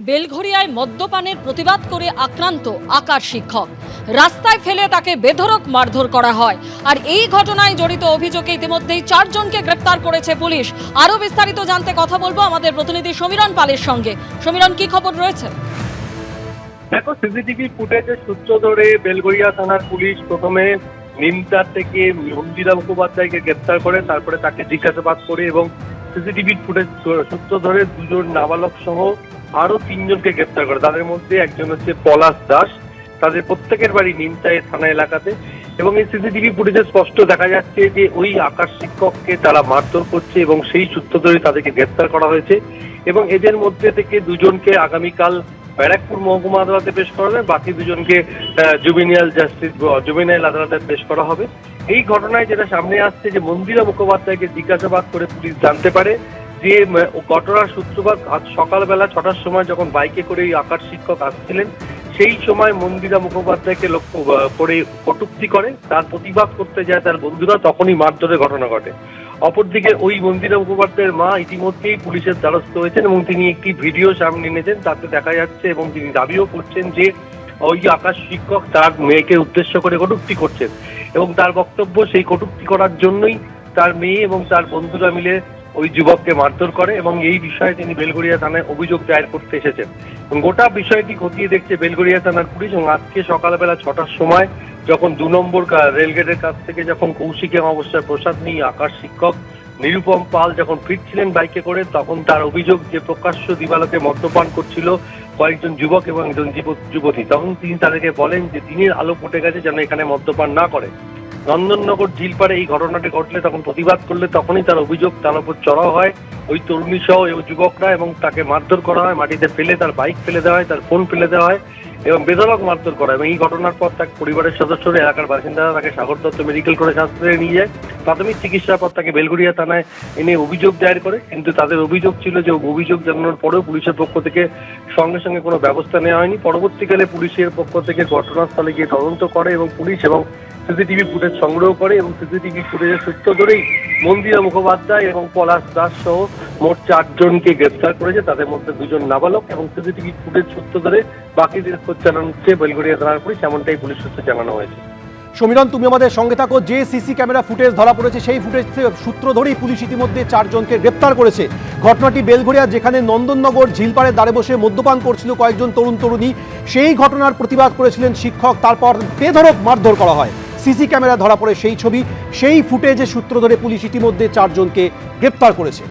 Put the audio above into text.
বেলঘরিয়ায় মদ্যপানের প্রতিবাদ করে আক্রান্ত আকার শিক্ষক। রাস্তায় ফেলে তাকে বেধরক মারধর করা হয়। আর এই ঘটনায় জড়িত অভিযোগে ইতিমধ্যেই চারজনকে গ্রেপ্তার করেছে পুলিশ। আরও বিস্তারিত জানতে কথা বলব আমাদের প্রতিনিধি সমীরণ পালের সঙ্গে। সমীরণ, কি খবর রয়েছে? দেখো, সিসিটিভি ফুটেজের সূত্র ধরে বেলগড়িয়া থানার পুলিশ প্রথমে নিমতার থেকে মন্দিরা মুখোপাধ্যায়কে গ্রেপ্তার করে, তারপরে তাকে জিজ্ঞাসাবাদ করে এবং সিসিটিভি ফুটেজ সূত্র ধরে দুজন নাবালক সহ আরও তিনজনকে গ্রেপ্তার করে। তাদের মধ্যে একজন হচ্ছে পলাশ দাস। তাদের প্রত্যেকের বাড়ি নিমতায় থানা এলাকাতে। এবং এই সিসিটিভি ফুটেজে স্পষ্ট দেখা যাচ্ছে যে ওই আকাশ শিক্ষককে তারা মারধর করছে এবং সেই সূত্র ধরে তাদেরকে গ্রেপ্তার করা হয়েছে। এবং এদের মধ্যে থেকে দুজনকে আগামীকাল ব্যারাকপুর মহকুমা আদালতে পেশ করা হবে। বাকি দুজনকে জুবিনিয়াল জাস্টিস জুবিনাইল আদালতে পেশ করা হবে। এই ঘটনায় যেটা সামনে আসছে যে মন্দিরা মুখোপাধ্যায়কে জিজ্ঞাসাবাদ করে পুলিশ জানতে পারে। যে ঘটনার সূত্রপাত আজ সকালবেলা ছটার সময় যখন বাইকে করে এই আঁকার শিক্ষক আসছিলেন, সেই সময় মন্দিরা মুখোপাধ্যায়কে লক্ষ্য করে কটুক্তি করে, তার প্রতিবাদ করতে যায় তার বন্ধুরা, তখনই মারধরের ঘটনা ঘটে। অপরদিকে ওই মন্দিরা মুখোপাধ্যায়ের মা ইতিমধ্যেই পুলিশের দ্বারস্থ হয়েছেন এবং তিনি একটি ভিডিও সামনে এনেছেন, তাতে দেখা যাচ্ছে এবং তিনি দাবিও করছেন যে, ওই আকাশ শিক্ষক তার মেয়েকে উদ্দেশ্য করে কটূক্তি করছেন এবং তার বক্তব্য সেই কটূক্তি করার জন্যই তার মেয়ে এবং তার বন্ধুরা মিলে ওই যুবককে মারধর করে এবং এই বিষয়ে তিনি বেলগড়িয়া থানায় অভিযোগ দায়ের করতে এসেছেন। এবং গোটা বিষয়টি খতিয়ে দেখছে বেলগড়িয়া থানার পুলিশ এবং আজকে সকালবেলা ছটার সময় যখন দু নম্বর রেলগেটের কাছ থেকে যখন কৌশিক অমাবস্যার প্রসাদ নিয়ে আকাশ শিক্ষক নিরুপম পাল যখন ফিরছিলেন বাইকে করে, তখন তার অভিযোগ যে প্রকাশ্য দিবালোকে মদ্যপান করছিল কয়েকজন যুবক এবং একজন যুব- যুবতী, তখন তিনি তাদেরকে বলেন যে দিনের আলো ফুটে গেছে যেন এখানে মদ্যপান না করে। নন্দননগর ঝিলপাড়ে এই ঘটনাটি ঘটলে তখন প্রতিবাদ করলে তখনই তার অভিযোগ তার উপর চড়াও হয়। ওই তরুণী সহ এই যুবকরা এবং তাকে মারধর করা হয়। মাটিতে ফেলে, তার বাইক ফেলে দেওয়া হয়, তার ফোন ফেলে দেওয়া হয় এবং বেধড়ক মারধর করা এবং এই ঘটনার পর তার পরিবারের সদস্যরা, এলাকার বাসিন্দারা তাকে সাগর দত্ত মেডিকেল কলেজ হাসপাতালে নিয়ে যায়। প্রাথমিক চিকিৎসার পর তাকে বেলগুড়িয়া থানায় এনে অভিযোগ দায়ের করে। কিন্তু তাদের অভিযোগ ছিল যে অভিযোগ জানানোর পরেও পুলিশের পক্ষ থেকে সঙ্গে সঙ্গে কোনো ব্যবস্থা নেওয়া হয়নি। পরবর্তীকালে পুলিশের পক্ষ থেকে ঘটনাস্থলে গিয়ে তদন্ত করে এবং পুলিশ এবং সিসিটিভি ফুটেজ সংগ্রহ করে এবং সিসিটিভি ফুটেজের সূত্র ধরেই মন্দিরা মুখোপাধ্যায় এবং পলাশ দাস সহ মোট চারজনকে গ্রেফতার করেছে। তাদের মধ্যে দুজন নাবালক এবং সিসিটিভি ফুটেজ সূত্র ধরে বাকিদের খোঁজ চালানো হচ্ছে বেলগড়িয়া থানার পুলিশ, এমনটাই পুলিশ সূত্রে জানানো হয়েছে। সমীরণ, তুমি আমাদের সঙ্গে থাকো। যে সিসি ক্যামেরা ফুটেজ ধরা পড়েছে, সেই ফুটেজ সূত্র ধরেই পুলিশ ইতিমধ্যে চারজনকে গ্রেপ্তার করেছে। ঘটনাটি বেলঘরিয়া যেখানে নন্দননগর ঝিলপাড়ের দ্বারে বসে মদ্যপান করছিল কয়েকজন তরুণ তরুণী সেই ঘটনার প্রতিবাদ করেছিলেন শিক্ষক। তারপর বেধড়ক মারধর করা হয়। সিসি ক্যামেরা ধরা পড়ে সেই ছবি, সেই ফুটেজের সূত্র ধরে পুলিশ ইতিমধ্যে চারজনকে গ্রেপ্তার করেছে।